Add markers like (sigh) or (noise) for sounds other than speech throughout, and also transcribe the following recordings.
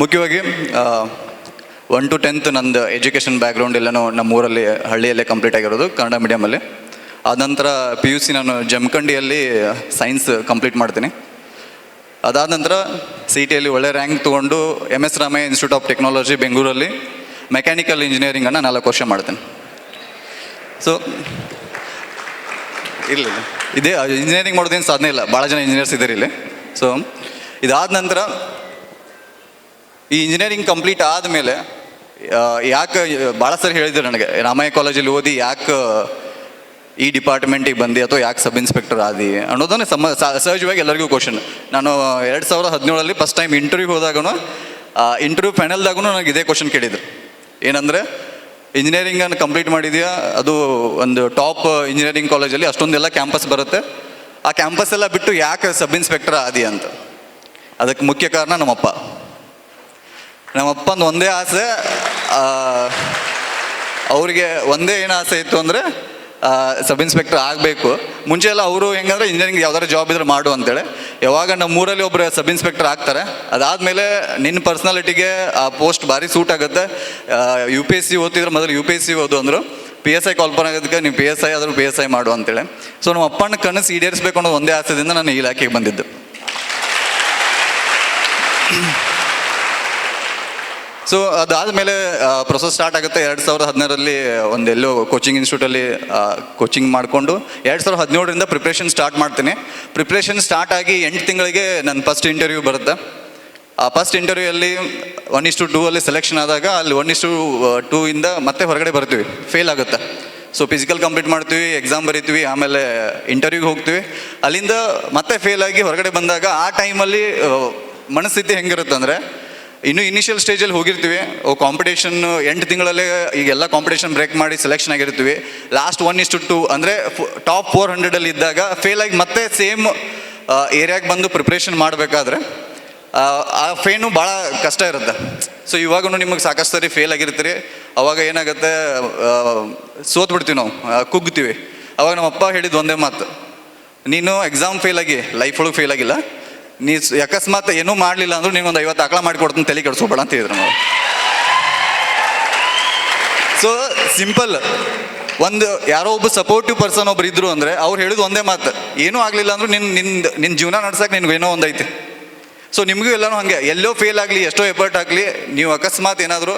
ಮುಖ್ಯವಾಗಿ one to tenth ನಂದು education background ಎಲ್ಲನೂ ನಮ್ಮ ಊರಲ್ಲಿ, ಹಳ್ಳಿಯಲ್ಲೇ ಕಂಪ್ಲೀಟ್ ಆಗಿರೋದು, ಕನ್ನಡ ಮೀಡಿಯಮಲ್ಲಿ ನಂತರ ಪಿ ಯು ಸಿ ನಾನು ಜಮಖಂಡಿಯಲ್ಲಿ ಸೈನ್ಸ್ ಕಂಪ್ಲೀಟ್ ಮಾಡ್ತೀನಿ. ಅದಾದ ನಂತರ ಸಿ ಟಿಯಲ್ಲಿ ಒಳ್ಳೆ ರ್ಯಾಂಕ್ ತೊಗೊಂಡು M S Ramaiah institute of technology ಬೆಂಗಳೂರಲ್ಲಿ ಮೆಕ್ಯಾನಿಕಲ್ ಇಂಜಿನಿಯರಿಂಗನ್ನು ನಾಲ್ಕು ವರ್ಷ ಮಾಡ್ತೀನಿ. ಸೊ ಇಲ್ಲ ಇಲ್ಲ. ಇದೇ ಇಂಜಿನಿಯರಿಂಗ್ ಮಾಡೋದೇನು ಸಾಧನೆ ಇಲ್ಲ. ಭಾಳ ಜನ ಇಂಜಿನಿಯರ್ಸ್ ಇದ್ದಾರೆ ಇಲ್ಲಿ. ಸೊ ಇದಾದ ನಂತರ ಈ ಇಂಜಿನಿಯರಿಂಗ್ ಕಂಪ್ಲೀಟ್ ಆದಮೇಲೆ ಯಾಕೆ ಭಾಳ ಸರಿ ಹೇಳಿದ್ರು ನನಗೆ, ರಾಮಯ್ಯ ಕಾಲೇಜಲ್ಲಿ ಓದಿ ಯಾಕೆ ಈ ಡಿಪಾರ್ಟ್ಮೆಂಟಿಗೆ ಬಂದು ಅಥವಾ ಯಾಕೆ ಸಬ್ ಇನ್ಸ್ಪೆಕ್ಟರ್ ಆದಿ ಅನ್ನೋದನ್ನು ಸಮ ಸಹಜವಾಗಿ ಎಲ್ಲರಿಗೂ ಕ್ವಶನ್ ನಾನು ಎರಡು ಸಾವಿರದ ಹದಿನೇಳಲ್ಲಿ ಫಸ್ಟ್ ಟೈಮ್ ಇಂಟರ್ವ್ಯೂ ಹೋದಾಗೂ ಇಂಟರ್ವ್ಯೂ ಫೈನಲ್ದಾಗೂ ನನಗೆ ಇದೇ ಕ್ವಶನ್ ಕೇಳಿದ್ರು. ಏನಂದರೆ ಇಂಜಿನಿಯರಿಂಗನ್ನು ಕಂಪ್ಲೀಟ್ ಮಾಡಿದೆಯಾ? ಅದು ಒಂದು ಟಾಪ್ ಇಂಜಿನಿಯರಿಂಗ್ ಕಾಲೇಜಲ್ಲಿ ಅಷ್ಟೊಂದೆಲ್ಲ ಕ್ಯಾಂಪಸ್ ಬರುತ್ತೆ. ಆ ಕ್ಯಾಂಪಸ್ ಎಲ್ಲ ಬಿಟ್ಟು ಯಾಕೆ ಸಬ್ ಇನ್ಸ್ಪೆಕ್ಟರ್ ಆದಿ ಅಂತ? ಅದಕ್ಕೆ ಮುಖ್ಯ ಕಾರಣ ನಮ್ಮಪ್ಪ. ನಮ್ಮಪ್ಪಂದು ಒಂದೇ ಆಸೆ ಅವರಿಗೆ ಒಂದೇ ಏನು ಆಸೆ ಇತ್ತು ಅಂದರೆ ಸಬ್ ಇನ್ಸ್ಪೆಕ್ಟರ್ ಆಗಬೇಕು. ಮುಂಚೆ ಎಲ್ಲ ಅವರು ಹೆಂಗಂದ್ರೆ ಇಂಜಿನಿಯರಿಂಗ್ ಯಾವ್ದಾದ್ರು ಜಾಬ್ ಇದ್ರೆ ಮಾಡು ಅಂತೇಳಿ. ಯಾವಾಗ ನಮ್ಮ ಊರಲ್ಲಿ ಒಬ್ಬರು ಸಬ್ ಇನ್ಸ್ಪೆಕ್ಟರ್ ಆಗ್ತಾರೆ, ಅದಾದಮೇಲೆ ನಿನ್ನ ಪರ್ಸ್ನಾಲಿಟಿಗೆ ಆ ಪೋಸ್ಟ್ ಭಾರಿ ಸೂಟ್ ಆಗುತ್ತೆ. ಯು ಪಿ ಎಸ್ ಸಿ ಓದ್ತಿದ್ರೆ ಮೊದಲು ಯು ಪಿ ಎಸ್ ಸಿ ಓದು ಅಂದರು. ಪಿ ಎಸ್ ಐ ಕಾಲ್ಪನ್ ಆಗೋದಕ್ಕೆ ನೀವು ಪಿ ಎಸ್ ಐ ಆದರೂ ಪಿ ಎಸ್ ಐ ಮಾಡು ಅಂತೇಳಿ. ಸೊ ನಮ್ಮ ಅಪ್ಪನ ಕನಸು ಈಡೇರಿಸಬೇಕು ಅನ್ನೋ ಒಂದೇ ಆಸೆಯಿಂದ ನಾನು ಈ ಇಲಾಖೆಗೆ ಬಂದಿದ್ದು. ಸೊ ಅದಾದಮೇಲೆ ಪ್ರೊಸೆಸ್ ಸ್ಟಾರ್ಟ್ ಆಗುತ್ತೆ ಎರಡು ಸಾವಿರದ ಒಂದು ಎಲ್ಲೋ ಕೋಚಿಂಗ್ ಇನ್ಸ್ಟಿಟ್ಯೂಟಲ್ಲಿ ಕೋಚಿಂಗ್ ಮಾಡಿಕೊಂಡು, ಎರಡು ಸಾವಿರದ ಹದಿನೇಳರಿಂದ ಪ್ರಿಪ್ರೇಷನ್ ಸ್ಟಾರ್ಟ್ ಮಾಡ್ತೀನಿ. ಪ್ರಿಪ್ರೇಷನ್ ಸ್ಟಾರ್ಟ್ ಆಗಿ ಎಂಟು ತಿಂಗಳಿಗೆ ನನ್ನ ಫಸ್ಟ್ ಇಂಟರ್ವ್ಯೂ ಬರುತ್ತೆ. ಆ ಫಸ್ಟ್ ಇಂಟರ್ವ್ಯೂಯಲ್ಲಿ ಒನ್ ಇಸ್ ಟು ಅಲ್ಲಿ ಸೆಲೆಕ್ಷನ್ ಆದಾಗ, ಅಲ್ಲಿ ಒನ್ ಇಸ್ ಟು ಟೂ ಇಂದ ಮತ್ತೆ ಹೊರಗಡೆ ಬರ್ತೀವಿ. ಫೇಲ್ ಆಗುತ್ತೆ. ಸೊ ಫಿಸಿಕಲ್ ಕಂಪ್ಲೀಟ್ ಮಾಡ್ತೀವಿ ಎಕ್ಸಾಮ್ ಬರಿತೀವಿ, ಆಮೇಲೆ ಇಂಟರ್ವ್ಯೂಗೆ ಹೋಗ್ತೀವಿ. ಅಲ್ಲಿಂದ ಮತ್ತೆ ಫೇಲ್ ಆಗಿ ಹೊರಗಡೆ ಬಂದಾಗ, ಆ ಟೈಮಲ್ಲಿ ಮನಸ್ಥಿತಿ ಹೆಂಗಿರುತ್ತೆ ಅಂದರೆ ಇನ್ನು ಇನಿಷಿಯಲ್ ಸ್ಟೇಜಲ್ಲಿ ಹೋಗಿರ್ತೀವಿ. ಕಾಂಪಿಟೇಷನ್ ಎಂಟು ತಿಂಗಳಲ್ಲೇ ಈಗೆಲ್ಲ ಕಾಂಪಿಟೇಷನ್ ಬ್ರೇಕ್ ಮಾಡಿ ಸೆಲೆಕ್ಷನ್ ಆಗಿರ್ತೀವಿ. ಲಾಸ್ಟ್ ಒನ್ ಇಸ್ ಟು ಅಂದರೆ ಟಾಪ್ ಫೋರ್ ಹಂಡ್ರೆಡಲ್ಲಿ ಇದ್ದಾಗ ಫೇಲ್ ಆಗಿ ಮತ್ತೆ ಸೇಮ್ ಏರಿಯಾಗೆ ಬಂದು ಪ್ರಿಪ್ರೇಷನ್ ಮಾಡಬೇಕಾದ್ರೆ, ಆ ಫೇನು ಭಾಳ ಕಷ್ಟ ಇರುತ್ತೆ. ಸೊ ಇವಾಗೂ ನಿಮಗೆ ಸಾಕಷ್ಟು ಸರಿ ಫೇಲ್ ಆಗಿರ್ತೀರಿ. ಅವಾಗ ಏನಾಗುತ್ತೆ ಸೋತ್ಬಿಡ್ತೀವಿ ಸೋತ್ ಬಿಡ್ತೀವಿ ನಾವು ಕುಗ್ತೀವಿ. ಅವಾಗ ನಮ್ಮ ಅಪ್ಪ ಹೇಳಿದ್ದು ಒಂದೇ ಮಾತು. ನೀನು ಎಕ್ಸಾಮ್ ಫೇಲ್ ಆಗಿ ಲೈಫ್ ಒಳಗೆ ಫೇಲ್ ಆಗಿಲ್ಲ. ನೀ ಅಕಸ್ಮಾತ್ ಏನೂ ಮಾಡಲಿಲ್ಲ ಅಂದ್ರೆ ನೀನು ಒಂದು ಐವತ್ತು ಆಕಳ ಮಾಡಿ ಕೊಡ್ತೀನಿ, ತಲೆ ಕೆಡಿಸ್ಕೊಬೇಡ ಅಂತ ಹೇಳಿದ್ರು ನಾವು ಸೊ ಸಿಂಪಲ್ ಒಂದು ಯಾರೋ ಒಬ್ಬ ಸಪೋರ್ಟಿವ್ ಪರ್ಸನ್ ಒಬ್ರು ಇದ್ರು ಅಂದರೆ ಅವ್ರು ಹೇಳಿದ ಒಂದೇ ಮಾತು. ಏನೂ ಆಗಲಿಲ್ಲ ಅಂದ್ರೆ ನಿನ್ನ ನಿನ್ನ ನಿನ್ನ ಜೀವನ ನಡ್ಸಕ್ಕೆ ನಿನ್ಗೆ ಏನೋ ಒಂದು ಐತಿ. ಸೊ ನಿಮಗೂ ಎಲ್ಲಾನು ಹಾಗೆ. ಎಲ್ಲೋ ಫೇಲ್ ಆಗಲಿ, ಎಷ್ಟೋ ಎಫರ್ಟ್ ಆಗಲಿ, ನೀವು ಅಕಸ್ಮಾತ್ ಏನಾದರೂ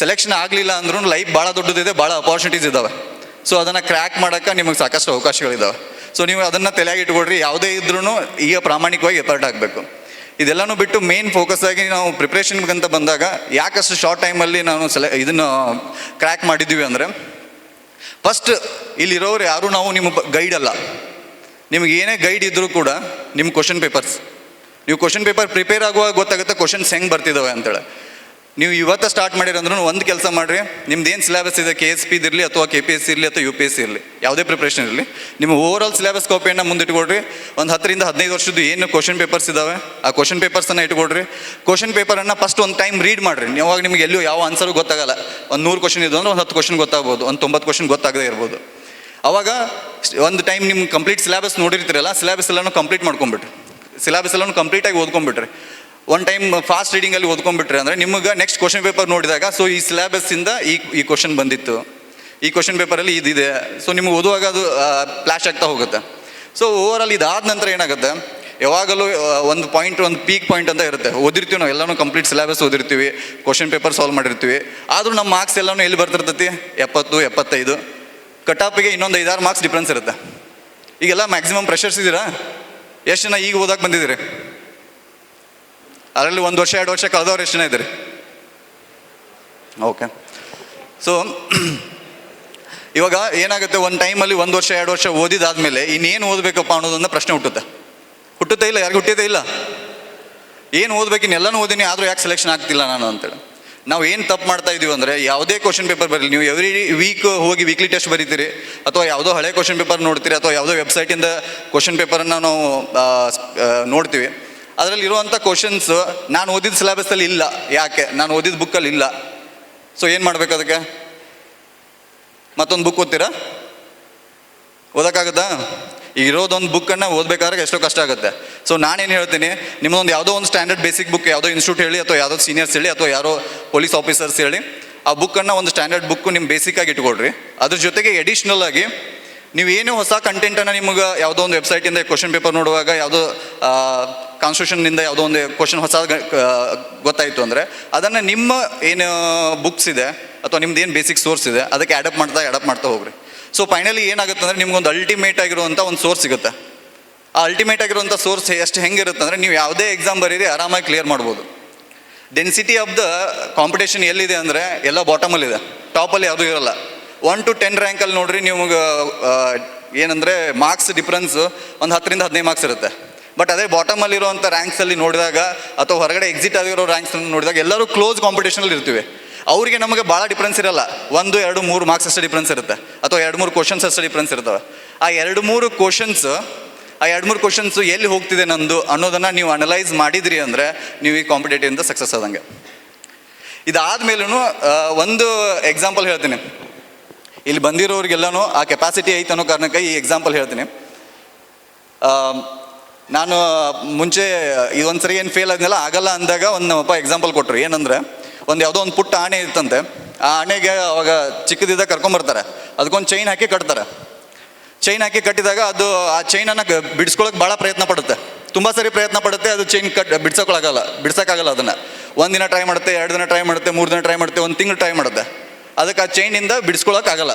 ಸೆಲೆಕ್ಷನ್ ಆಗಲಿಲ್ಲ ಅಂದ್ರೂ ಲೈಫ್ ಭಾಳ ದೊಡ್ಡದಿದೆ, ಭಾಳ ಅಪಾರ್ಚುನಿಟೀಸ್ ಇದ್ದಾವೆ ಸೊ ಅದನ್ನು ಕ್ರ್ಯಾಕ್ ಮಾಡೋಕ್ಕೆ ನಿಮಗೆ ಸಾಕಷ್ಟು ಅವಕಾಶಗಳಿದ್ದಾವೆ ಸೊ ನೀವು ಅದನ್ನು ತಲೆಯಾಗಿ ಇಟ್ಕೊಡ್ರಿ ಯಾವುದೇ ಇದ್ರೂ ಈಗ ಪ್ರಾಮಾಣಿಕವಾಗಿ ಎಫರ್ಟ್ ಆಗಬೇಕು. ಇದೆಲ್ಲನೂ ಬಿಟ್ಟು ಮೇನ್ ಫೋಕಸ್ ಆಗಿ ನಾವು ಪ್ರಿಪ್ರೇಷನ್ಗಂತ ಬಂದಾಗ ಯಾಕಷ್ಟು ಶಾರ್ಟ್ ಟೈಮಲ್ಲಿ ನಾನು ಸೆಲೆ ಇದನ್ನು ಕ್ರ್ಯಾಕ್ ಮಾಡಿದ್ದೀವಿ ಅಂದರೆ ಫಸ್ಟ್ ಇಲ್ಲಿರೋರು ಯಾರು ನಾವು ನಿಮ್ಮ ಗೈಡ್ ಅಲ್ಲ. ನಿಮ್ಗೆ ಏನೇ ಗೈಡ್ ಇದ್ದರೂ ಕೂಡ ನಿಮ್ಮ ಕ್ವಶನ್ ಪೇಪರ್ಸ್ ನೀವು ಕ್ವಶನ್ ಪೇಪರ್ ಪ್ರಿಪೇರ್ ಆಗುವಾಗ ಗೊತ್ತಾಗುತ್ತೆ ಕ್ವಶನ್ಸ್ ಹೆಂಗೆ ಬರ್ತಿದ್ದಾವೆ ಅಂತೇಳಿ. ನೀವು ಇವತ್ತು ಸ್ಟಾರ್ಟ್ ಮಾಡಿರಂದ್ರೂ ಒಂದು ಕೆಲಸ ಮಾಡಿರಿ. ನಿಮ್ದು ಏನು ಸಿಲೆಬಸ್ ಇದೆ? ಕೆ ಎಸ್ ಪಿ ಇರಲಿ ಅಥವಾ ಕೆ ಪಿ ಎಸ್ ಇರಲಿ ಅಥವಾ ಯು ಪಿ ಎಸ್ ಸಿ ಇರಲಿ. ಯಾವುದೇ ಪ್ರಿಪ್ರೇಷನ್ ಇರಲಿ. ನಿಮ್ಮ ಓವರ್ ಆಲ್ ಸಿಲೆಬಸ್ ಕಾಪಿಯನ್ನು ಮುಂದಿಟ್ಕೊಡ್ರಿ. ಒಂದು ಹತ್ತರಿಂದ ಹದಿನೈದು ವರ್ಷದ್ದು ಏನು ಕ್ವಶನ್ ಪೇಪರ್ಸ್ ಇದ್ದಾವೆ ಆ ಕ್ವಶನ್ ಪೇಪರ್ಸನ್ನು ಇಟ್ಕೊಡ್ರಿ. ಕ್ವಶನ್ ಪೇಪರನ್ನು ಫಸ್ಟ್ ಒಂದು ಟೈಮ್ ರೀಡ್ ಮಾಡಿರಿ. ಯಾವಾಗ ನಿಮಗೆ ಎಲ್ಲೂ ಯಾವ ಆನ್ಸರು ಗೊತ್ತಾಗಲ್ಲ. ಒಂದು ನೂರು ಕ್ವಶನ್ ಇದ್ದು ಒಂದು ಹತ್ತು ಕ್ವಶನ್ ಗೊತ್ತಾಗ್ಬೋದು, ಒಂದು ತೊಂಬತ್ತು ಕ್ವಶನ್ ಗೊತ್ತಾಗದೇ ಇರ್ಬೋದು. ಅವಾಗ ಒಂದು ಟೈಮ್ ನಿಮ್ಮ ಕಂಪ್ಲೀಟ್ ಸಿಲೆಬಸ್ ನೋಡಿರ್ತೀರಲ್ಲ ಸಿಲೆಬಸ್ ಎಲ್ಲನೂ ಕಂಪ್ಲೀಟ್ ಮಾಡ್ಕೊಂಬಿಟ್ರಿ ಸಿಲೆಬಸ್ ಎಲ್ಲನೂ ಕಂಪ್ಲೀಟಾಗಿ ಓದ್ಕೊಂಬಿಟ್ರಿ ಒನ್ ಟೈಮ್ ಫಾಸ್ಟ್ ರೀಡಿಂಗಲ್ಲಿ ಓದ್ಕೊಂಡ್ಬಿಟ್ರೆ ಅಂದರೆ ನಿಮಗೆ ನೆಕ್ಸ್ಟ್ ಕ್ವಶನ್ ಪೇಪರ್ ನೋಡಿದಾಗ ಸೊ ಈ ಸಿಲೆಬಸ್ಸಿಂದ ಈ ಈ ಕ್ವಶನ್ ಬಂದಿತ್ತು. ಈ ಕ್ವಶನ್ ಪೇಪರಲ್ಲಿ ಇದಿದೆ. ಸೊ ನಿಮ್ಗೆ ಓದುವಾಗ ಅದು ಫ್ಲ್ಯಾಶ್ ಆಗ್ತಾ ಹೋಗುತ್ತೆ. ಸೊ ಓವರ್ ಇದಾದ ನಂತರ ಏನಾಗುತ್ತೆ? ಯಾವಾಗಲೂ ಒಂದು ಪಾಯಿಂಟ್ ಒಂದು ಪೀಕ್ ಪಾಯಿಂಟ್ ಅಂತ ಇರುತ್ತೆ. ಓದಿರ್ತೀವಿ ನಾವು, ಎಲ್ಲನೂ ಕಂಪ್ಲೀಟ್ ಸಿಲೆಬಸ್ ಓದಿರ್ತೀವಿ ಕ್ವಶನ್ ಪೇಪರ್ ಸಾಲ್ವ್ ಮಾಡಿರ್ತೀವಿ. ಆದರೂ ನಮ್ಮ ಮಾರ್ಕ್ಸ್ ಎಲ್ಲನೂ ಎಲ್ಲಿ ಬರ್ತಿರ್ತೈತಿ? ಎಪ್ಪತ್ತು, ಎಪ್ಪತ್ತೈದು. ಕಟಾಪಿಗೆ ಇನ್ನೊಂದು ಐದಾರು ಮಾರ್ಕ್ಸ್ ಡಿಫ್ರೆನ್ಸ್ ಇರುತ್ತೆ. ಈಗೆಲ್ಲ ಮ್ಯಾಕ್ಸಿಮಮ್ ಪ್ರೆಷರ್ಸ್ ಇದ್ದೀರಾ ಎಷ್ಟು ಜನ ಈಗ ಓದಕ್ಕೆ ಬಂದಿದ್ದೀರಿ? ಅದರಲ್ಲಿ ಒಂದು ವರ್ಷ, ಎರಡು ವರ್ಷ ಕಳೆದವ್ರು ಎಷ್ಟು ಜನ ಇದ್ದೀರಿ? ಓಕೆ ಸೊ (clears throat) ಇವಾಗ ಏನಾಗುತ್ತೆ, ಒಂದು ಟೈಮಲ್ಲಿ ಒಂದು ವರ್ಷ, ಎರಡು ವರ್ಷ ಓದಿದಾದ್ಮೇಲೆ ಇನ್ನೇನು ಓದಬೇಕಪ್ಪ ಅನ್ನೋದೊಂದು ಪ್ರಶ್ನೆ ಹುಟ್ಟುತ್ತೆ. ಹುಟ್ಟುತ್ತೆ ಇಲ್ಲ, ಯಾರಿಗೂ ಹುಟ್ಟಿದೆ ಇಲ್ಲ. ಏನು ಓದಬೇಕು, ಇನ್ನೆಲ್ಲನೂ ಓದಿನಿ, ಆದರೂ ಯಾಕೆ ಸೆಲೆಕ್ಷನ್ ಆಗ್ತಿಲ್ಲ ನಾನು ಅಂತೇಳಿ. ನಾವು ಏನು ತಪ್ಪು ಮಾಡ್ತಾ ಇದೀವಿ ಅಂದರೆ, ಯಾವುದೇ ಕ್ವಶನ್ ಪೇಪರ್ ಬರಲಿ, ನೀವು ಎವ್ರಿ ವೀಕ್ ಹೋಗಿ ವೀಕ್ಲಿ ಟೆಸ್ಟ್ ಬರೀತೀರಿ, ಅಥವಾ ಯಾವುದೋ ಹಳೆ ಕ್ವಶನ್ ಪೇಪರ್ ನೋಡ್ತೀರಿ, ಅಥವಾ ಯಾವುದೋ ವೆಬ್ಸೈಟಿಂದ ಕ್ವಶನ್ ಪೇಪರನ್ನು ನಾವು ನೋಡ್ತೀವಿ. ಅದರಲ್ಲಿ ಇರುವಂಥ ಕ್ವಶನ್ಸ್ ನಾನು ಓದಿದ ಸಿಲೆಬಸ್ಸಲ್ಲಿ ಇಲ್ಲ. ಯಾಕೆ? ನಾನು ಓದಿದ ಬುಕ್ಕಲ್ಲಿ ಇಲ್ಲ. ಸೊ ಏನು ಮಾಡ್ಬೇಕು ಅದಕ್ಕೆ? ಮತ್ತೊಂದು ಬುಕ್ ಓದ್ತೀರಾ? ಓದೋಕ್ಕಾಗುತ್ತಾ? ಈಗ ಇರೋದೊಂದು ಬುಕ್ಕನ್ನು ಓದಬೇಕಾದ್ರೆ ಎಷ್ಟೋ ಕಷ್ಟ ಆಗುತ್ತೆ. ಸೊ ನಾನೇನು ಹೇಳ್ತೀನಿ ನಿಮ್ಮದೊಂದು ಯಾವುದೋ ಒಂದು ಸ್ಟ್ಯಾಂಡರ್ಡ್ ಬೇಸಿಕ್ ಬುಕ್ ಯಾವುದೋ ಇನ್ಸ್ಟಿಟ್ಯೂಟ್ ಹೇಳಿ, ಅಥವಾ ಯಾವುದೋ ಸೀನಿಯರ್ಸ್ ಹೇಳಿ, ಅಥವಾ ಯಾರೋ ಪೊಲೀಸ್ ಆಫೀಸರ್ಸ್ ಹೇಳಿ, ಆ ಬುಕ್ಕನ್ನು ಒಂದು ಸ್ಟ್ಯಾಂಡರ್ಡ್ ಬುಕ್ಕು ನಿಮ್ಮ ಬೇಸಿಕ್ಕಾಗಿ ಇಟ್ಕೊಳ್ರಿ. ಅದ್ರ ಜೊತೆಗೆ ಎಡಿಷ್ನಲ್ ಆಗಿ ನೀವು ಏನು ಹೊಸ ಕಂಟೆಂಟನ್ನು ನಿಮಗೆ ಯಾವುದೋ ಒಂದು ವೆಬ್ಸೈಟಿಂದ ಕ್ವಶನ್ ಪೇಪರ್ ನೋಡುವಾಗ ಯಾವುದೋ ಕಾನ್ಸ್ಟಿಟ್ಯೂಷನ್ನಿಂದ ಯಾವುದೋ ಒಂದು ಕ್ವಶನ್ ಹೊಸ ಗೊತ್ತಾಯಿತು ಅಂದರೆ ಅದನ್ನು ನಿಮ್ಮ ಏನು ಬುಕ್ಸ್ ಇದೆ ಅಥವಾ ನಿಮ್ದು ಏನು ಬೇಸಿಕ್ ಸೋರ್ಸ್ ಇದೆ, ಅದಕ್ಕೆ ಅಡಪ್ಟ್ ಮಾಡ್ತಾ ಅಡಾಪ್ಟ್ ಮಾಡ್ತಾ ಹೋಗ್ರಿ. ಸೊ ಫೈನಲಿ ಏನಾಗುತ್ತೆ ಅಂದರೆ ನಿಮ್ಗೊಂದು ಅಲ್ಟಿಮೇಟ್ ಆಗಿರುವಂಥ ಒಂದು ಸೋರ್ಸ್ ಸಿಗುತ್ತೆ. ಆ ಅಲ್ಟಿಮೇಟ್ ಆಗಿರುವಂಥ ಸೋರ್ಸ್ ಎಷ್ಟು ಹೆಂಗಿರುತ್ತೆ ಅಂದರೆ ನೀವು ಯಾವುದೇ ಎಕ್ಸಾಮ್ ಬರೀರಿ, ಆರಾಮಾಗಿ ಕ್ಲಿಯರ್ ಮಾಡ್ಬೋದು. ಡೆನ್ಸಿಟಿ ಆಫ್ ದ ಕಾಂಪಿಟೇಷನ್ ಎಲ್ಲಿದೆ ಅಂದರೆ ಎಲ್ಲ ಬಾಟಮಲ್ಲಿದೆ ಟಾಪಲ್ಲಿ ಯಾವುದೂ ಇರಲ್ಲ. ಒನ್ ಟು ಟೆನ್ ರ್ಯಾಂಕಲ್ಲಿ ನೋಡ್ರಿ ನಿಮಗೆ ಏನಂದರೆ ಮಾರ್ಕ್ಸ್ ಡಿಫ್ರೆನ್ಸ್ ಒಂದು ಹತ್ತರಿಂದ ಹದಿನೈದು ಮಾರ್ಕ್ಸ್ ಇರುತ್ತೆ. ಬಟ್ ಅದೇ ಬಾಟಮಲ್ಲಿರುವಂಥ ರ್ಯಾಂಕ್ಸಲ್ಲಿ ನೋಡಿದಾಗ ಅಥವಾ ಹೊರಗಡೆ ಎಕ್ಸಿಟ್ ಆಗಿರೋ ರ್ಯಾಂಕ್ಸ್ ನೋಡಿದಾಗ ಎಲ್ಲರೂ ಕ್ಲೋಸ್ ಕಾಂಪಿಟೇಷನಲ್ಲಿ ಇರ್ತೀವಿ. ಅವರಿಗೆ ನಮಗೆ ಭಾಳ ಡಿಫ್ರೆನ್ಸ್ ಇರಲ್ಲ. ಒಂದು, ಎರಡು, ಮೂರು ಮಾರ್ಕ್ಸ್ ಅಷ್ಟೇ ಡಿಫ್ರೆನ್ಸ್ ಇರುತ್ತೆ. ಅಥವಾ ಎರಡು, ಮೂರು ಕ್ವಶನ್ಸ್ ಅಷ್ಟು ಡಿಫ್ರೆನ್ಸ್ ಇರ್ತವೆ. ಆ ಎರಡು, ಮೂರು ಕ್ವಶನ್ಸ್ ಆ ಎರಡು, ಮೂರು ಕ್ವಶನ್ಸ್ ಎಲ್ಲಿ ಹೋಗ್ತಿದೆ ನಂದು ಅನ್ನೋದನ್ನು ನೀವು ಅನಲೈಸ್ ಮಾಡಿದ್ರಿ ಅಂದರೆ ನೀವು ಈ ಕಾಂಪಿಟೇಟಿವಿಂದ ಸಕ್ಸಸ್ ಆದಂಗೆ. ಇದಾದ್ಮೇಲೂ ಒಂದು ಎಕ್ಸಾಂಪಲ್ ಹೇಳ್ತೀನಿ. ಇಲ್ಲಿ ಬಂದಿರೋರಿಗೆಲ್ಲನೂ ಆ ಕೆಪಾಸಿಟಿ ಐತೆ ಅನ್ನೋ ಕಾರಣಕ್ಕೆ ಈ ಎಕ್ಸಾಂಪಲ್ ಹೇಳ್ತೀನಿ. ನಾನು ಮುಂಚೆ ಇದೊಂದು ಸರಿ ಏನು ಫೇಲ್ ಆದ್ಮೇಲೆ ಆಗಲ್ಲ ಅಂದಾಗ ಒಂದು ನಮ್ಮಪ್ಪ ಎಕ್ಸಾಂಪಲ್ ಕೊಟ್ಟರು ಏನಂದರೆ, ಒಂದು ಯಾವುದೋ ಒಂದು ಪುಟ್ಟ ಆಣೆ ಇತ್ತಂತೆ. ಆ ಆಣೆಗೆ ಅವಾಗ ಚಿಕ್ಕದಿದ್ದಾಗ ಕರ್ಕೊಂಬರ್ತಾರೆ ಅದಕ್ಕೊಂದು ಚೈನ್ ಹಾಕಿ ಕಟ್ತಾರೆ. ಚೈನ್ ಹಾಕಿ ಕಟ್ಟಿದಾಗ ಅದು ಆ ಚೈನನ್ನು ಬಿಡಿಸ್ಕೊಳಕ್ಕೆ ಭಾಳ ಪ್ರಯತ್ನ ಪಡುತ್ತೆ. ತುಂಬ ಸರಿ ಪ್ರಯತ್ನ ಪಡುತ್ತೆ, ಅದು ಚೈನ್ ಕಟ್, ಬಿಡ್ಸೋಕ್ಕಾಗಲ್ಲ ಬಿಡ್ಸೋಕ್ಕಾಗಲ್ಲ ಅದನ್ನು. ಒಂದು ದಿನ ಟ್ರೈ ಮಾಡುತ್ತೆ, ಎರಡು ದಿನ ಟ್ರೈ ಮಾಡುತ್ತೆ, ಮೂರು ದಿನ ಟ್ರೈ ಮಾಡುತ್ತೆ, ಒಂದು ತಿಂಗಳು ಟ್ರೈ ಮಾಡುತ್ತೆ. ಅದಕ್ಕೆ ಆ ಚೈನಿಂದ ಬಿಡಿಸ್ಕೊಳಕ್ಕಾಗಲ್ಲ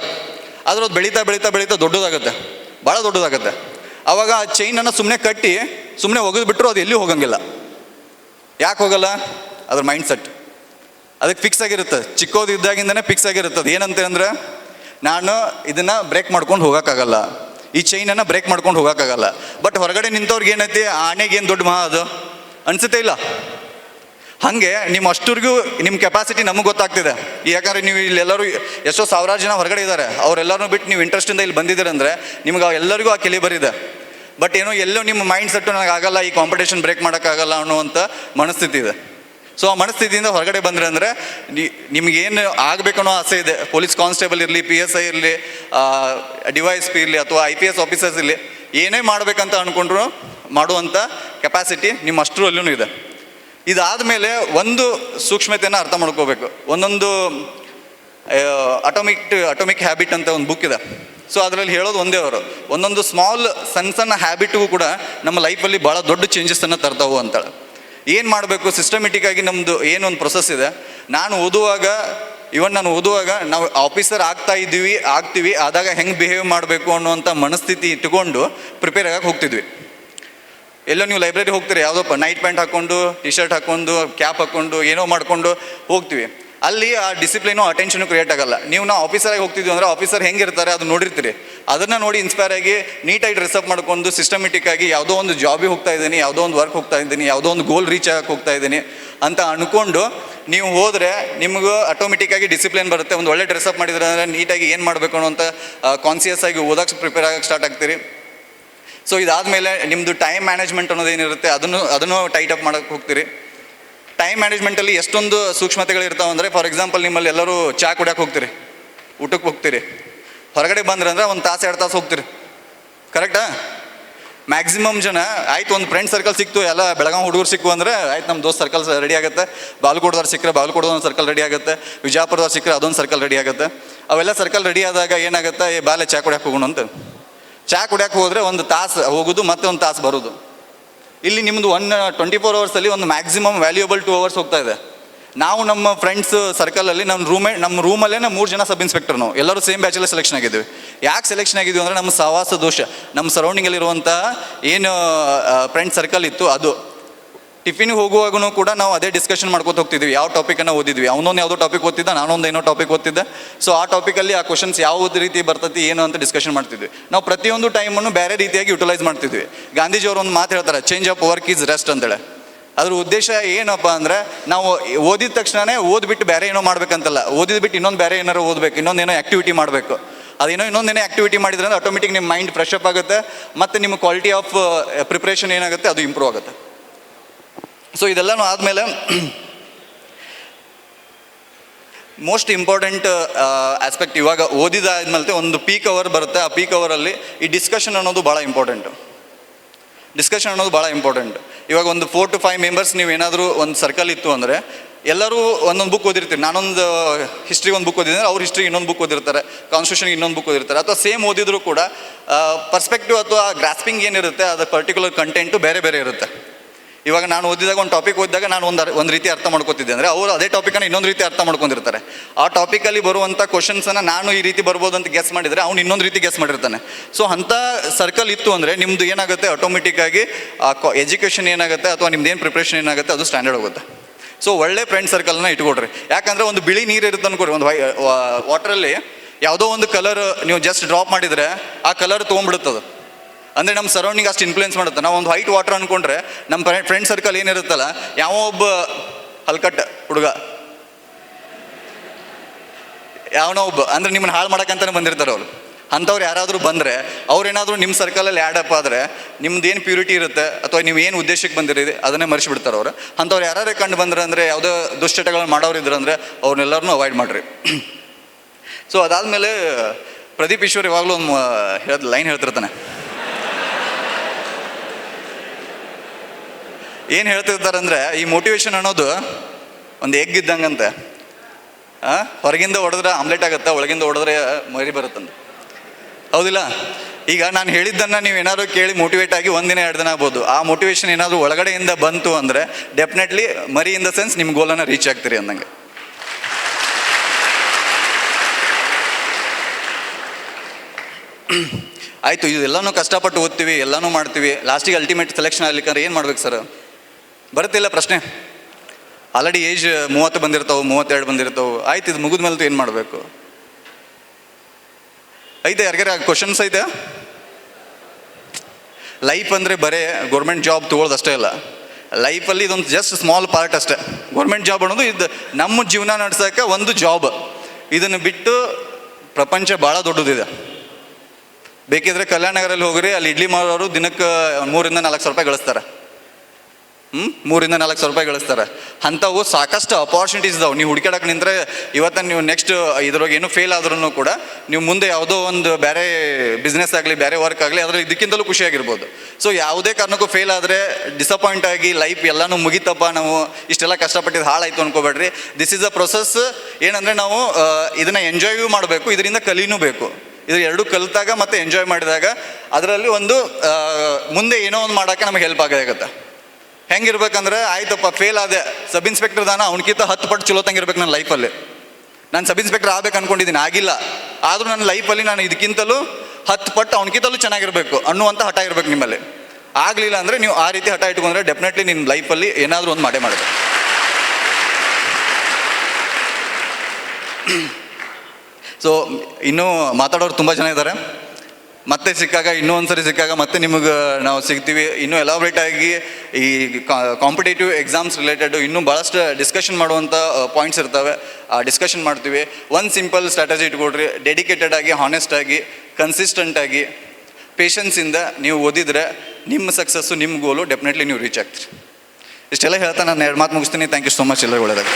ಆದ್ರೆ ಅದು ಬೆಳೀತಾ ಬೆಳೀತಾ ಬೆಳೀತಾ ದೊಡ್ಡದಾಗುತ್ತೆ. ಭಾಳ ದೊಡ್ಡದಾಗುತ್ತೆ. ಅವಾಗ ಆ ಚೈನನ್ನು ಸುಮ್ಮನೆ ಕಟ್ಟಿ ಸುಮ್ಮನೆ ಒಗೆದು ಬಿಟ್ಟರು ಅದು ಎಲ್ಲಿ ಹೋಗಂಗಿಲ್ಲ. ಯಾಕೆ ಹೋಗಲ್ಲ? ಅದ್ರ ಮೈಂಡ್ ಸೆಟ್ ಅದಕ್ಕೆ ಫಿಕ್ಸ್ ಆಗಿರುತ್ತೆ. ಚಿಕ್ಕೋದು ಇದ್ದಾಗಿಂದನೇ ಫಿಕ್ಸ್ ಆಗಿರುತ್ತೆ. ಅದು ಏನಂತ ಅಂದ್ರೆ ನಾನು ಇದನ್ನು ಬ್ರೇಕ್ ಮಾಡ್ಕೊಂಡು ಹೋಗೋಕ್ಕಾಗಲ್ಲ. ಈ ಚೈನನ್ನು ಬ್ರೇಕ್ ಮಾಡ್ಕೊಂಡು ಹೋಗೋಕ್ಕಾಗಲ್ಲ. ಬಟ್ ಹೊರಗಡೆ ನಿಂತವ್ರಿಗೆ ಏನೈತಿ? ಆ ದೊಡ್ಡ ಮಹಾ ಅದು? ಅನಿಸುತ್ತೆ ಇಲ್ಲ. ಹಾಗೆ ನಿಮ್ಮ ಅಷ್ಟರಿಗೂ ನಿಮ್ಮ ಕೆಪಾಸಿಟಿ ನಮಗೆ ಗೊತ್ತಾಗ್ತಿದೆ. ಯಾಕಂದರೆ ನೀವು ಇಲ್ಲೆಲ್ಲರೂ ಎಷ್ಟೋ ಸಾವಿರಾರು ಜನ ಹೊರಗಡೆ ಇದ್ದಾರೆ. ಅವರೆಲ್ಲರೂ ಬಿಟ್ಟು ನೀವು ಇಂಟ್ರೆಸ್ಟಿಂದ ಇಲ್ಲಿ ಬಂದಿದ್ದೀರ ಅಂದರೆ ನಿಮ್ಗೆ ಎಲ್ಲರಿಗೂ ಆ ಕೆಲಿ ಬರಿದೆ. ಬಟ್ ಏನೋ ಎಲ್ಲೋ ನಿಮ್ಮ ಮೈಂಡ್ ಸೆಟ್ಟು ನನಗೆ ಆಗಲ್ಲ, ಈ ಕಾಂಪಿಟೇಷನ್ ಬ್ರೇಕ್ ಮಾಡೋಕ್ಕಾಗಲ್ಲ ಅನ್ನುವಂಥ ಮನಸ್ಥಿತಿ ಇದೆ. ಸೊ ಆ ಮನಸ್ಥಿತಿಯಿಂದ ಹೊರಗಡೆ ಬಂದರೆ ಅಂದರೆ ನಿಮಗೇನು ಆಗಬೇಕನ್ನೋ ಆಸೆ ಇದೆ. ಪೊಲೀಸ್ ಕಾನ್ಸ್ಟೇಬಲ್ ಇರಲಿ ಪಿ ಎಸ್ ಐ ಇರಲಿ ಡಿ ವೈ ಎಸ್ ಪಿ ಇರಲಿ ಅಥವಾ ಐ ಪಿ ಎಸ್ ಆಫೀಸರ್ಸ್ ಇರಲಿ, ಏನೇ ಮಾಡಬೇಕಂತ ಅಂದ್ಕೊಂಡ್ರು ಮಾಡುವಂಥ ಕೆಪಾಸಿಟಿ ನಿಮ್ಮ ಅಷ್ಟರಲ್ಲೂ ಇದೆ. ಇದಾದಮೇಲೆ ಒಂದು ಸೂಕ್ಷ್ಮತೆಯನ್ನು ಅರ್ಥ ಮಾಡ್ಕೋಬೇಕು. ಒಂದೊಂದು ಅಟೋಮಿಕ್ ಅಟೋಮಿಕ್ ಹ್ಯಾಬಿಟ್ ಅಂತ ಒಂದು ಬುಕ್ ಇದೆ. ಸೊ ಅದರಲ್ಲಿ ಹೇಳೋದು ಒಂದೇ ಅವರು. ಒಂದೊಂದು ಸ್ಮಾಲ್ ಸಣ್ಣ ಸಣ್ಣ ಹ್ಯಾಬಿಟ್ಗೂ ಕೂಡ ನಮ್ಮ ಲೈಫಲ್ಲಿ ಭಾಳ ದೊಡ್ಡ ಚೇಂಜಸನ್ನು ತರ್ತಾವು ಅಂತೇಳಿ. ಏನು ಮಾಡಬೇಕು? ಸಿಸ್ಟಮೆಟಿಕ್ಕಾಗಿ ನಮ್ಮದು ಏನೊಂದು ಪ್ರೊಸೆಸ್ ಇದೆ. ನಾನು ಓದುವಾಗ, ಇವನ್ ನಾನು ಓದುವಾಗ ನಾವು ಆಫೀಸರ್ ಆಗ್ತಾ ಇದ್ದೀವಿ, ಆಗ್ತೀವಿ, ಆದಾಗ ಹೆಂಗೆ ಬಿಹೇವ್ ಮಾಡಬೇಕು ಅನ್ನುವಂಥ ಮನಸ್ಥಿತಿ ಇಟ್ಕೊಂಡು ಪ್ರಿಪೇರ್ ಆಗಕ್ಕೆ ಹೋಗ್ತಿದ್ವಿ. ಎಲ್ಲೋ ನೀವು ಲೈಬ್ರರಿ ಹೋಗ್ತೀರಿ, ಯಾವುದೋ ನೈಟ್ ಪ್ಯಾಂಟ್ ಹಾಕ್ಕೊಂಡು ಟಿ ಶರ್ಟ್ ಹಾಕ್ಕೊಂಡು ಕ್ಯಾಪ್ ಹಾಕ್ಕೊಂಡು ಏನೋ ಮಾಡಿಕೊಂಡು ಹೋಗ್ತೀವಿ. ಅಲ್ಲಿ ಆ ಡಿಸಿಪ್ಲಿನು ಅಟೆನ್ಷನು ಕ್ರಿಯೇಟ್ ಆಗಲ್ಲ. ನೀವು ನಾವು ಆಫೀಸರಾಗಿ ಹೋಗ್ತಿದ್ವಿ ಅಂದರೆ ಆಫೀಸರ್ ಹೆಂಗಿರ್ತಾರೆ ಅದು ನೋಡಿರ್ತೀರಿ. ಅದನ್ನು ನೋಡಿ ಇನ್ಸ್ಪೈರ್ ಆಗಿ ನೀಟಾಗಿ ಡ್ರೆಸ್ಅಪ್ ಮಾಡ್ಕೊಂಡು ಸಿಸ್ಟಮೆಟಿಕ್ ಆಗಿ ಯಾವುದೋ ಒಂದು ಜಾಬಿಗೆ ಹೋಗ್ತಾ ಇದ್ದೀನಿ, ಯಾವುದೋ ಒಂದು ವರ್ಕ್ ಹೋಗ್ತಾ ಇದ್ದೀನಿ, ಯಾವುದೋ ಒಂದು ಗೋಲ್ ರೀಚ್ ಆಗಕ್ಕೆ ಹೋಗ್ತಾ ಇದ್ದೀನಿ ಅಂತ ಅಂದ್ಕೊಂಡು ನೀವು ಹೋದರೆ ನಿಮಗೂ ಆಟೋಮೆಟಿಕ್ಕಾಗಿ ಡಿಸಿಪ್ಲಿನ್ ಬರುತ್ತೆ. ಒಂದು ಒಳ್ಳೆ ಡ್ರೆಸ್ಅಪ್ ಮಾಡಿದ್ರೆ ಅಂದರೆ ನೀಟಾಗಿ ಏನು ಮಾಡಬೇಕು ಅಂತ ಕಾನ್ಸಿಯಸ್ ಆಗಿ ಓದಕ್ಕೆ ಪ್ರಿಪೇರ್ ಆಗಕ್ಕೆ ಸ್ಟಾರ್ಟ್ ಆಗ್ತೀರಿ. ಸೊ ಇದಾದಮೇಲೆ ನಿಮ್ಮದು ಟೈಮ್ ಮ್ಯಾನೇಜ್ಮೆಂಟ್ ಅನ್ನೋದೇನಿರುತ್ತೆ ಅದನ್ನು ಅದನ್ನು ಟೈಟ್ ಅಪ್ ಮಾಡೋಕ್ಕೆ ಹೋಗ್ತೀರಿ. ಟೈಮ್ ಮ್ಯಾನೇಜ್ಮೆಂಟಲ್ಲಿ ಎಷ್ಟೊಂದು ಸೂಕ್ಷ್ಮತೆಗಳು ಇರ್ತಾವೆ ಅಂದರೆ ಫಾರ್ ಎಕ್ಸಾಂಪಲ್ ನಿಮ್ಮಲ್ಲಿ ಎಲ್ಲರೂ ಚಾ ಕುಡಿಯೋಕೆ ಹೋಗ್ತೀರಿ. ಊಟಕ್ಕೆ ಹೋಗ್ತೀರಿ. ಹೊರಗಡೆ ಬಂದ್ರೆ ಅಂದರೆ ಒಂದು ತಾಸು, ಎರಡು ತಾಸು ಹೋಗ್ತೀರಿ. ಕರೆಕ್ಟಾ ಮ್ಯಾಕ್ಸಿಮಮ್ ಜನ, ಆಯ್ತು, ಒಂದು ಫ್ರೆಂಡ್ ಸರ್ಕಲ್ ಸಿಕ್ತು, ಎಲ್ಲ ಬೆಳಗಾವಿ ಹುಡುಗರು ಸಿಕ್ಕು ಅಂದರೆ, ಆಯ್ತು ನಮ್ಮ ದೋಸ್ತ್ ಸರ್ಕಲ್ ರೆಡಿ ಆಗುತ್ತೆ. ಬಾಲ್ಕೋಟದವ್ರು ಸಿಕ್ಕರೆ ಬಾಲ್ಕೋಟದೊಂದು ಸರ್ಕಲ್ ರೆಡಿ ಆಗುತ್ತೆ. ವಿಜಾಪುರದವ್ರು ಸಿಕ್ಕರೆ ಅದೊಂದು ಸರ್ಕಲ್ ರೆಡಿ ಆಗುತ್ತೆ. ಅವೆಲ್ಲ ಸರ್ಕಲ್ ರೆಡಿ ಆದಾಗ ಏನಾಗುತ್ತೆ? ಏ, ಬಾಲೆ ಚಾ ಕುಡಿಯಕ್ಕೆ ಹೋಗೋಣ ಅಂತ ಚಾ ಕುಡಿಯೋಕೆ ಹೋದರೆ ಒಂದು ತಾಸು ಹೋಗೋದು, ಮತ್ತೆ ಒಂದು ತಾಸು ಬರೋದು. ಇಲ್ಲಿ ನಿಮ್ಮದು ಒನ್ ಟ್ವೆಂಟಿ ಫೋರ್ ಅವರ್ಸಲ್ಲಿ ಒಂದು ಮ್ಯಾಕ್ಸಿಮಮ್ ವ್ಯಾಲ್ಯೂಯಬಲ್ ಟೂ ಅವರ್ಸ್ ಹೋಗ್ತಾ ಇದೆ. ನಾವು ನಮ್ಮ ಫ್ರೆಂಡ್ಸ್ ಸರ್ಕಲಲ್ಲಿ ನಮ್ಮ ರೂಮೇ ನಮ್ಮ ರೂಮಲ್ಲೇ ನಾವು ಮೂರು ಜನ ಸಬ್ ಇನ್ಸ್ಪೆಕ್ಟರ್ ನಾವು. ಎಲ್ಲರೂ ಸೇಮ್ ಬ್ಯಾಚಲ್ಲೇ ಸೆಲೆಕ್ಷನ್ ಆಗಿದ್ದೀವಿ. ಯಾಕೆ ಸೆಲೆಕ್ಷನ್ ಆಗಿದ್ದೀವಿ ಅಂದರೆ ನಮ್ಮ ಸಹವಾಸ ದೋಷ. ನಮ್ಮ ಸರೌಂಡಿಂಗಲ್ಲಿರುವಂಥ ಏನು ಫ್ರೆಂಡ್ ಸರ್ಕಲ್ ಇತ್ತು ಅದು. ಟಿಫಿನ್ಗೆ ಹೋಗುವಾಗೂ ಕೂಡ ನಾವು ಅದೇ ಡಿಸ್ಕಷನ್ ಮಾಡ್ಕೊತ ಹೋಗ್ತಿದ್ವಿ. ಯಾವ ಟಾಪಿಕನ್ನು ಓದಿದ್ವಿ? ಅವನೊಂದು ಯಾವುದೋ ಟಾಪಿಕ್ ಓದ್ತಿದ್ದ, ನಾನೊಂದು ಏನೋ ಟಾಪಿಕ್ ಓದ್ತಿದ್ದೆ. ಸೊ ಆ ಟಾಪಿಕಲ್ಲಿ ಆ ಕ್ವಶನ್ಸ್ ಯಾವ ರೀತಿ ಬರ್ತೈತಿ, ಏನು ಅಂತ ಡಿಸ್ಕಷನ್ ಮಾಡ್ತಿದ್ವಿ. ನಾವು ಪ್ರತಿಯೊಂದು ಟೈಮನ್ನು ಬೇರೆ ರೀತಿಯಾಗಿ ಯುಟಿಲೈಸ್ ಮಾಡ್ತಿದ್ವಿ. ಗಾಂಧೀಜಿಯವರು ಒಂದು ಮಾತು ಹೇಳ್ತಾರೆ change of work is rest ಅಂತೇಳಿ. ಅದ್ರ ಉದ್ದೇಶ ಏನಪ್ಪ ಅಂದರೆ, ನಾವು ಓದಿದ ತಕ್ಷಣನೇ ಓದ್ಬಿಟ್ಟು ಬೇರೆ ಏನೋ ಮಾಡ್ಬೇಕಂತಲ್ಲ. ಓದಿದ್ಬಿಟ್ಟು ಇನ್ನೊಂದು ಬೇರೆ ಏನಾರು ಓದಬೇಕು, ಇನ್ನೊಂದು ಏನೋ ಆ್ಯಕ್ಟಿವಿಟಿ ಮಾಡಬೇಕು. ಅದೇನೋ ಇನ್ನೊಂದೇನೋ ಆ್ಯಕ್ಟಿವಿಟಿ ಮಾಡಿದ್ರೆ ಅಂದ್ರೆ ಆಟೋಮೆಟಿಕ್ ನಿಮ್ಮ ಮೈಂಡ್ ಫ್ರೆಶ್ ಅಪ್ ಆಗುತ್ತೆ, ಮತ್ತು ನಿಮ್ಮ ಕ್ವಾಲಿಟಿ ಆಫ್ ಪ್ರಿಪ್ರೇಷನ್ ಏನಾಗುತ್ತೆ, ಅದು ಇಂಪ್ರೂವ್ ಆಗುತ್ತೆ. ಸೊ ಇದೆಲ್ಲನೂ ಆದಮೇಲೆ ಮೋಸ್ಟ್ ಇಂಪಾರ್ಟೆಂಟ್ ಆಸ್ಪೆಕ್ಟ್ ಇವಾಗ ಓದಿದಾದ್ಮೇಲೆ ಒಂದು ಪೀಕ್ ಅವರ್ ಬರುತ್ತೆ. ಆ ಪೀಕ್ ಅವರಲ್ಲಿ ಈ ಡಿಸ್ಕಷನ್ ಅನ್ನೋದು ಭಾಳ ಇಂಪಾರ್ಟೆಂಟು ಡಿಸ್ಕಷನ್ ಅನ್ನೋದು ಭಾಳ ಇಂಪಾರ್ಟೆಂಟ್ ಇವಾಗ ಒಂದು ಫೋರ್ ಟು ಫೈವ್ ಮೆಂಬರ್ಸ್ ನೀವು ಏನಾದರೂ ಒಂದು ಸರ್ಕಲ್ ಇತ್ತು ಅಂದರೆ ಎಲ್ಲರೂ ಒಂದೊಂದು ಬುಕ್ ಓದಿರ್ತೀರಿ. ನಾನೊಂದು ಹಿಸ್ಟ್ರಿ ಒಂದು ಬುಕ್ ಓದಿದ್ರೆ ಅವ್ರ ಹಿಸ್ಟ್ರಿ ಇನ್ನೊಂದು ಬುಕ್ ಓದಿರ್ತಾರೆ. ಕಾನ್ಸ್ಟಿಟ್ಯೂಷನ್ ಇನ್ನೊಂದು ಬುಕ್ ಓದಿರ್ತಾರೆ. ಅಥವಾ ಸೇಮ್ ಓದಿದ್ರು ಕೂಡ ಪರ್ಸ್ಪೆಕ್ಟಿವ್ ಅಥವಾ ಗ್ರಾಸ್ಪಿಂಗ್ ಏನಿರುತ್ತೆ, ಅದು ಪರ್ಟಿಕ್ಯುಲರ್ ಕಂಟೆಂಟು ಬೇರೆ ಬೇರೆ ಇರುತ್ತೆ. ಇವಾಗ ನಾನು ಓದಿದಾಗ ಒಂದು ಟಾಪಿಕ್ ಓದಿದಾಗ ನಾನು ಒಂದು ಒಂದು ರೀತಿ ಅರ್ಥ ಮಾಡ್ಕೋತಿದ್ದೆ. ಅಂದರೆ ಅವರು ಅದೇ ಟಾಪಿಕನ್ನು ಇನ್ನೊಂದು ರೀತಿ ಅರ್ಥ ಮಾಡ್ಕೊಂಡಿರ್ತಾರೆ. ಆ ಟಾಪಿಕಲ್ಲಿ ಬರುವಂಥ ಕ್ವಶನ್ಸನ್ನು ನಾನು ಈ ರೀತಿ ಬರ್ಬೋದು ಅಂತ ಗೆಸ್ ಮಾಡಿದರೆ ಅವ್ನು ಇನ್ನೊಂದು ರೀತಿ ಗೆಸ್ ಮಾಡಿರ್ತಾನೆ. ಸೊ ಅಂಥ ಸರ್ಕಲ್ ಇತ್ತು ಅಂದರೆ ನಿಮ್ಮದು ಏನಾಗುತ್ತೆ? ಆಟೋಮೆಟಿಕ್ಕಾಗಿ ಆ ಎಜುಕೇಷನ್ ಏನಾಗುತ್ತೆ? ಅಥವಾ ನಿಮ್ದು ಏನು ಪ್ರಿಪ್ರೇಷನ್ ಏನಾಗುತ್ತೆ? ಅದು ಸ್ಟ್ಯಾಂಡರ್ಡ್ ಹೋಗುತ್ತೆ. ಸೊ ಒಳ್ಳೆ ಫ್ರೆಂಡ್ ಸರ್ಕಲ್ನ ಇಟ್ಕೊಡ್ರಿ. ಯಾಕಂದರೆ ಒಂದು ಬಿಳಿ ನೀರು ಇರುತ್ತೆ ಅನ್ಕೊರಿ. ಒಂದು ವೈ ವಾಟ್ರಲ್ಲಿ ಯಾವುದೋ ಒಂದು ಕಲರ್ ನೀವು ಜಸ್ಟ್ ಡ್ರಾಪ್ ಮಾಡಿದರೆ ಆ ಕಲರ್ ತೊಗೊಂಡ್ಬಿಡುತ್ತದು. ಅಂದರೆ ನಮ್ಮ ಸರೌಂಡಿಂಗ್ ಅಷ್ಟು ಇನ್ಫ್ಲೂಯೆನ್ಸ್ ಮಾಡುತ್ತೆ. ನಾವು ಒಂದು ವೈಟ್ ವಾಟರ್ ಅಂದ್ಕೊಂಡ್ರೆ ನಮ್ಮ ಫ್ರೆಂಡ್ ಸರ್ಕಲ್ ಏನಿರುತ್ತಲ್ಲ, ಯಾವ ಒಬ್ಬ ಹಲ್ಕಟ್ ಹುಡುಗ? ಯಾವನೋ ಒಬ್ಬ. ಅಂದರೆ ನಿಮ್ಮನ್ನ ಹಾಳು ಮಾಡೋಕ್ಕಂತಲೇ ಬಂದಿರ್ತಾರೆ ಅವರು. ಅಂಥವ್ರು ಯಾರಾದರೂ ಬಂದರೆ, ಅವ್ರೇನಾದರೂ ನಿಮ್ಮ ಸರ್ಕಲಲ್ಲಿ ಆ್ಯಡ್ ಅಪ್ ಆದರೆ, ನಿಮ್ದು ಏನು ಪ್ಯೂರಿಟಿ ಇರುತ್ತೆ, ಅಥವಾ ನೀವು ಏನು ಉದ್ದೇಶಕ್ಕೆ ಬಂದಿರಿ, ಅದನ್ನೇ ಮರೆಸಿಬಿಡ್ತಾರೆ ಅವರು. ಅಂಥವ್ರು ಯಾರೇ ಕಂಡು ಬಂದ್ರೆ ಅಂದರೆ, ಯಾವುದೋ ದುಶ್ಚಟಗಳನ್ನು ಮಾಡೋರು ಇದ್ರು ಅಂದರೆ ಅವ್ರನ್ನೆಲ್ಲರನ್ನೂ ಅವಾಯ್ಡ್ ಮಾಡಿರಿ. ಸೊ ಅದಾದಮೇಲೆ ಪ್ರದೀಪ್ ಈಶ್ವರ್ ಯಾವಾಗಲೂ ಒಂದು ಲೈನ್ ಹೇಳ್ತಿರ್ತಾನೆ. ಏನು ಹೇಳ್ತಿರ್ತಾರೆ ಅಂದರೆ ಈ ಮೋಟಿವೇಶನ್ ಅನ್ನೋದು ಒಂದು ಎಗ್ ಇದ್ದಂಗಂತೆ. ಹೊರಗಿಂದ ಹೊಡೆದ್ರೆ ಆಮ್ಲೆಟ್ ಆಗುತ್ತೆ, ಒಳಗಿಂದ ಹೊಡೆದ್ರೆ ಮರಿ ಬರುತ್ತಂತೆ. ಹೌದಿಲ್ಲ? ಈಗ ನಾನು ಹೇಳಿದ್ದನ್ನು ನೀವು ಏನಾದರೂ ಕೇಳಿ ಮೋಟಿವೇಟ್ ಆಗಿ ಒಂದಿನ ಎರಡು ದಿನ ಆಗ್ಬೋದು. ಆ ಮೋಟಿವೇಶನ್ ಏನಾದರೂ ಒಳಗಡೆಯಿಂದ ಬಂತು ಅಂದರೆ ಡೆಫಿನೆಟ್ಲಿ ಮರಿ ಇನ್ ದ ಸೆನ್ಸ್ ನಿಮ್ಮ ಗೋಲನ್ನು ರೀಚ್ ಆಗ್ತೀರಿ ಅಂದಂಗೆ. ಆಯಿತು ಇದೆಲ್ಲನೂ ಕಷ್ಟಪಟ್ಟು ಓದ್ತೀವಿ, ಎಲ್ಲನೂ ಮಾಡ್ತೀವಿ. ಲಾಸ್ಟಿಗೆ ಅಲ್ಟಿಮೇಟ್ ಸೆಲೆಕ್ಷನ್ ಆಗ್ಲಿಕ್ಕಂದ್ರೆ ಏನು ಮಾಡ್ಬೇಕು ಸರ್ ಬರುತ್ತಿಲ್ಲ ಪ್ರಶ್ನೆ. ಆಲ್ರೆಡಿ ಏಜ್ ಮೂವತ್ತು ಬಂದಿರ್ತಾವೆ, ಮೂವತ್ತೆರಡು ಬಂದಿರ್ತಾವೆ. ಆಯ್ತು, ಇದು ಮುಗಿದ ಮೇಲೆ ಏನು ಮಾಡಬೇಕು? ಐತೆ ಯಾರಿಗಾರ ಕ್ವಶನ್ಸ್ ಐತೆ? ಲೈಫ್ ಅಂದರೆ ಬರೇ ಗೌರ್ಮೆಂಟ್ ಜಾಬ್ ತೊಗೊಳೋದಷ್ಟೇ ಇಲ್ಲ ಲೈಫಲ್ಲಿ ಇದೊಂದು ಜಸ್ಟ್ ಸ್ಮಾಲ್ ಪಾರ್ಟ್ ಅಷ್ಟೇ. ಗೌರ್ಮೆಂಟ್ ಜಾಬ್ ಅನ್ನೋದು ಇದು ನಮ್ಮ ಜೀವನ ನಡ್ಸೋಕೆ ಒಂದು ಜಾಬ್ ಇದನ್ನು ಬಿಟ್ಟು ಪ್ರಪಂಚ ಭಾಳ ದೊಡ್ಡದಿದೆ. ಬೇಕಿದ್ರೆ ಕಲ್ಯಾಣ ನಗರಲ್ಲಿ ಹೋಗ್ರಿ, ಅಲ್ಲಿ ಇಡ್ಲಿ ಮಾಡೋರು ದಿನಕ್ಕೆ ಮೂರಿಂದ ನಾಲ್ಕು ಸಾವಿರ ರೂಪಾಯಿ ಗಳಿಸ್ತಾರೆ. ಹ್ಞೂ ಮೂರಿಂದ ನಾಲ್ಕು ಸಾವಿರ ರೂಪಾಯಿ ಗಳಿಸ್ತಾರೆ. ಅಂಥವು ಸಾಕಷ್ಟು ಅಪಾರ್ಚುನಿಟೀಸ್ ಇದಾವೆ. ನೀವು ಹುಡುಕಾಡಕ್ಕೆ ನಿಂತರೆ ಇವತ್ತು ನೀವು ನೆಕ್ಸ್ಟ್ ಇದ್ರೊಳಗೆ ಏನು ಫೇಲ್ ಆದ್ರೂ ಕೂಡ ನೀವು ಮುಂದೆ ಯಾವುದೋ ಒಂದು ಬೇರೆ ಬಿಸ್ನೆಸ್ ಆಗಲಿ ಬೇರೆ ವರ್ಕ್ ಆಗಲಿ, ಅದ್ರಲ್ಲಿ ಇದಕ್ಕಿಂತಲೂ ಖುಷಿಯಾಗಿರ್ಬೋದು. ಸೊ ಯಾವುದೇ ಕಾರಣಕ್ಕೂ ಫೇಲ್ ಆದರೆ ಡಿಸಪಾಯಿಂಟ್ ಆಗಿ ಲೈಫ್ ಎಲ್ಲನೂ ಮುಗಿತಪ್ಪ ನಾವು, ಇಷ್ಟೆಲ್ಲ ಕಷ್ಟಪಟ್ಟಿದ್ದು ಹಾಳಾಯ್ತು ಅನ್ಕೋಬೇಡ್ರಿ. ದಿಸ್ ಇಸ್ ಅ ಪ್ರೊಸೆಸ್ ಏನಂದರೆ ನಾವು ಇದನ್ನು ಇದನ್ನ ಎಂಜಾಯೂ ಮಾಡಬೇಕು, ಇದರಿಂದ ಕಲಿನೂ ಬೇಕು. ಇದು ಎರಡು ಕಲಿತಾಗ ಮತ್ತು ಎಂಜಾಯ್ ಮಾಡಿದಾಗ, ಅದರಲ್ಲಿ ಒಂದು ಮುಂದೆ ಏನೋ ಒಂದು ಮಾಡೋಕ್ಕೆ ನಮಗೆ ಹೆಲ್ಪ್ ಆಗುತ್ತೆ. ಹೆಂಗಿರ್ಬೇಕಂದ್ರೆ, ಆಯ್ತಪ್ಪ ಫೇಲ್ ಆದೆ. ಸಬ್ ಇನ್ಸ್ಪೆಕ್ಟರ್ ದಾನ ಅವನಕ್ಕಿಂತ ಹತ್ತು ಪಟ್ಟು ಚಲೋ ತಂಗಿರ್ಬೇಕು ನನ್ನ ಲೈಫಲ್ಲಿ ನಾನು ಸಬ್ ಇನ್ಸ್ಪೆಕ್ಟರ್ ಆಗ್ಬೇಕು ಅನ್ಕೊಂಡಿದ್ದೀನಿ ಆಗಿಲ್ಲ. ಆದರೂ ನನ್ನ ಲೈಫಲ್ಲಿ ನಾನು ಇದಕ್ಕಿಂತಲೂ ಹತ್ತು ಪಟ್ಟು ಅವನಕ್ಕಿಂತಲೂ ಚೆನ್ನಾಗಿರ್ಬೇಕು ಅನ್ನುವಂಥ ಹಠ ಇರ್ಬೇಕು ನಿಮ್ಮಲ್ಲಿ. ಆಗಲಿಲ್ಲ ಅಂದರೆ ನೀವು ಆ ರೀತಿ ಹಠ ಇಟ್ಕೊಂಡ್ರೆ ಡೆಫಿನೆಟ್ಲಿ ನಿಮ್ಮ ಲೈಫಲ್ಲಿ ಏನಾದರೂ ಒಂದು ಮಾಡೇ ಮಾಡಬೇಕು. ಸೊ ಇನ್ನೂ ಮಾತಾಡೋರು ತುಂಬ ಜನ ಇದ್ದಾರೆ ಮತ್ತೆ ಸಿಕ್ಕಾಗ ಇನ್ನೂ ಒಂದ್ಸರಿ ಸಿಕ್ಕಾಗ ಮತ್ತೆ ನಿಮಗೆ ನಾವು ಸಿಗ್ತೀವಿ. ಇನ್ನೂ ಎಲಾಬ್ರೇಟ್ ಆಗಿ ಈ ಕಾಂಪಿಟೇಟಿವ್ ಎಕ್ಸಾಮ್ಸ್ ರಿಲೇಟೆಡ್ ಇನ್ನೂ ಭಾಳಷ್ಟು ಡಿಸ್ಕಷನ್ ಮಾಡುವಂಥ ಪಾಯಿಂಟ್ಸ್ ಇರ್ತವೆ. ಆ ಡಿಸ್ಕಷನ್ ಮಾಡ್ತೀವಿ. ಒಂದು ಸಿಂಪಲ್ ಸ್ಟ್ರಾಟಜಿ ಇಟ್ಕೊಡ್ರಿ. ಡೆಡಿಕೇಟೆಡ್ ಆಗಿ ಹಾನೆಸ್ಟ್ ಆಗಿ ಕನ್ಸಿಸ್ಟೆಂಟ್ ಆಗಿ ಪೇಷನ್ಸಿಂದ ನೀವು ಓದಿದ್ರೆ ನಿಮ್ಮ ಸಕ್ಸಸ್ಸು ನಿಮ್ಮ ಗೋಲು ಡೆಫಿನೆಟ್ಲಿ ನೀವು ರೀಚ್ ಆಗ್ತೀರಿ. ಇಷ್ಟೆಲ್ಲ ಹೇಳ್ತಾ ನಾನು ಎರಡು ಮಾತು ಮುಗಿಸ್ತೀನಿ. ಥ್ಯಾಂಕ್ ಯು ಸೊ ಮಚ್ ಎಲ್ಲರೂ ಒಳ್ಳೆಯದಾಗ